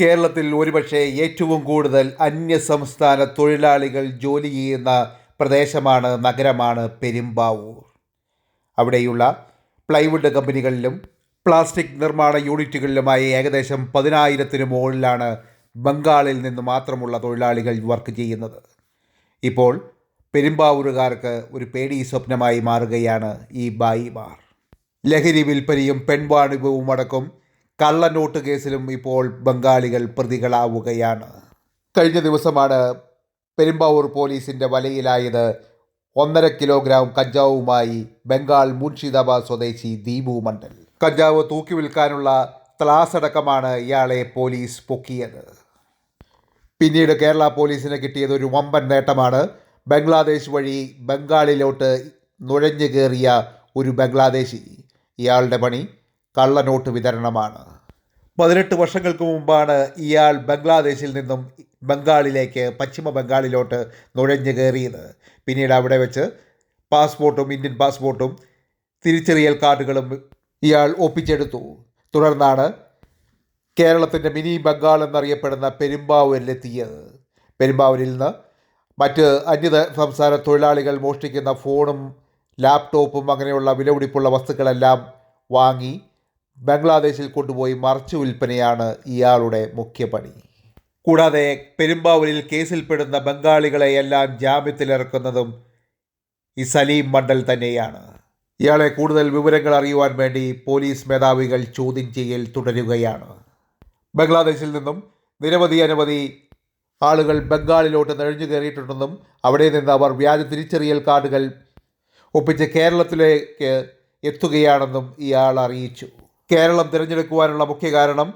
കേരളത്തിൽ ഒരുപക്ഷെ ഏറ്റവും കൂടുതൽ അന്യസംസ്ഥാന തൊഴിലാളികൾ ജോലി ചെയ്യുന്ന പ്രദേശമാണ് നഗരമാണ് പെരുമ്പാവൂർ. അവിടെയുള്ള പ്ലൈവുഡ് കമ്പനികളിലും പ്ലാസ്റ്റിക് നിർമ്മാണ യൂണിറ്റുകളിലുമായി ഏകദേശം പതിനായിരത്തിന് മുകളിലാണ് ബംഗാളിൽ നിന്ന് മാത്രമുള്ള തൊഴിലാളികൾ വർക്ക് ചെയ്യുന്നത്. ഇപ്പോൾ പെരുമ്പാവൂരുകാർക്ക് ഒരു പേടി സ്വപ്നമായി മാറുകയാണ് ഈ ബായിമാർ. ലഹരി വിൽപ്പനയും പെൺവാണിഭവും അടക്കം കള്ളനോട്ട് കേസിലും ഇപ്പോൾ ബംഗാളികൾ പ്രതികളാവുകയാണ്. കഴിഞ്ഞ ദിവസമാണ് പെരുമ്പാവൂർ പോലീസിന്റെ വലയിലായത് ഒന്നര കിലോഗ്രാം കഞ്ചാവുമായി ബംഗാൾ മുൻഷിദാബാദ് സ്വദേശി ദീപു മണ്ഡൽ. കഞ്ചാവ് തൂക്കി വിൽക്കാനുള്ള ത്ലാസടക്കമാണ് ഇയാളെ പോലീസ് പൊക്കിയത്. പിന്നീട് കേരള പോലീസിന് കിട്ടിയത് ഒരു വമ്പൻ നേട്ടമാണ്. ബംഗ്ലാദേശ് വഴി ബംഗാളിലോട്ട് നുഴഞ്ഞു കയറിയ ഒരു ബംഗ്ലാദേശി. ഇയാളുടെ പണി കള്ളനോട്ട് വിതരണമാണ്. പതിനെട്ട് വർഷങ്ങൾക്ക് മുമ്പാണ് ഇയാൾ ബംഗ്ലാദേശിൽ നിന്നും ബംഗാളിലേക്ക് പശ്ചിമ ബംഗാളിലോട്ട് നുഴഞ്ഞു കയറിയത്. പിന്നീട് അവിടെ വെച്ച് പാസ്പോർട്ടും ഇന്ത്യൻ പാസ്പോർട്ടും തിരിച്ചറിയൽ കാർഡുകളും ഇയാൾ ഒപ്പിച്ചെടുത്തു. തുടർന്നാണ് കേരളത്തിന്റെ മിനി ബംഗാൾ എന്നറിയപ്പെടുന്ന പെരുമ്പാവൂരിലെത്തിയത്. പെരുമ്പാവൂരിൽ നിന്ന് മറ്റ് അന്യ സംസ്ഥാന തൊഴിലാളികൾ മോഷ്ടിക്കുന്ന ഫോണും ലാപ്ടോപ്പും അങ്ങനെയുള്ള വിലപിടിപ്പുള്ള വസ്തുക്കളെല്ലാം വാങ്ങി ബംഗ്ലാദേശിൽ കൊണ്ടുപോയി മറച്ചു വിൽപ്പനയാണ് ഇയാളുടെ മുഖ്യ പണി. കൂടാതെ പെരുമ്പാവൂരിൽ കേസിൽപ്പെടുന്ന ബംഗാളികളെയെല്ലാം ജാമ്യത്തിലിറക്കുന്നതും ഈ സലീം മണ്ഡൽ തന്നെയാണ്. ഇയാളെ കൂടുതൽ വിവരങ്ങൾ അറിയുവാൻ വേണ്ടി പോലീസ് മേധാവികൾ ചോദ്യം ചെയ്യൽ തുടരുകയാണ്. ബംഗ്ലാദേശിൽ നിന്നും നിരവധി അനവധി ആളുകൾ ബംഗാളിലോട്ട് നഴിഞ്ഞു കയറിയിട്ടുണ്ടെന്നും അവിടെ നിന്ന് അവർ വ്യാജ തിരിച്ചറിയൽ കാർഡുകൾ ഒപ്പിച്ച് കേരളത്തിലേക്ക് എത്തുകയാണെന്നും ഇയാൾ അറിയിച്ചു. കേരളം തിരഞ്ഞെടുക്കുവാനുള്ള മുഖ്യ കാരണം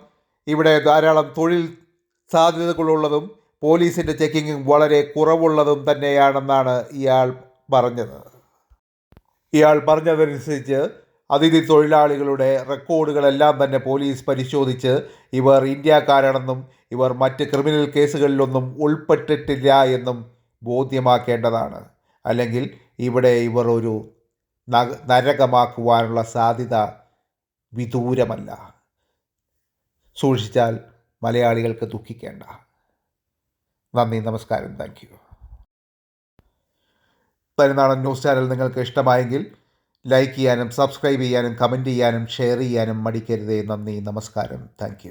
ഇവിടെ ധാരാളം തൊഴിൽ സാധ്യതകളുള്ളതും പോലീസിന്റെ ചെക്കിങ്ങും വളരെ കുറവുള്ളതും തന്നെയാണെന്നാണ് ഇയാൾ പറഞ്ഞത്. ഇയാൾ പറഞ്ഞതനുസരിച്ച് അതിഥി തൊഴിലാളികളുടെ റെക്കോർഡുകളെല്ലാം തന്നെ പോലീസ് പരിശോധിച്ച് ഇവർ ഇന്ത്യക്കാരാണെന്നും ഇവർ മറ്റ് ക്രിമിനൽ കേസുകളിലൊന്നും ഉൾപ്പെട്ടിട്ടില്ല എന്നും ബോധ്യമാക്കേണ്ടതാണ്. അല്ലെങ്കിൽ ഇവിടെ ഇവർ ഒരു നരകമാക്കുവാനുള്ള സാധ്യത വിദൂരമല്ല. സൂക്ഷിച്ചാൽ മലയാളികൾക്ക് ദുഃഖിക്കേണ്ട. നന്ദി നമസ്കാരം. താങ്ക് യു തരുന്നാടൻ ന്യൂസ് ചാനൽ നിങ്ങൾക്ക് ഇഷ്ടമായെങ്കിൽ ലൈക്ക് ചെയ്യാനും സബ്സ്ക്രൈബ് ചെയ്യാനും കമന്റ് ചെയ്യാനും ഷെയർ ചെയ്യാനും മടിക്കരുതേ. നന്ദി നമസ്കാരം. താങ്ക്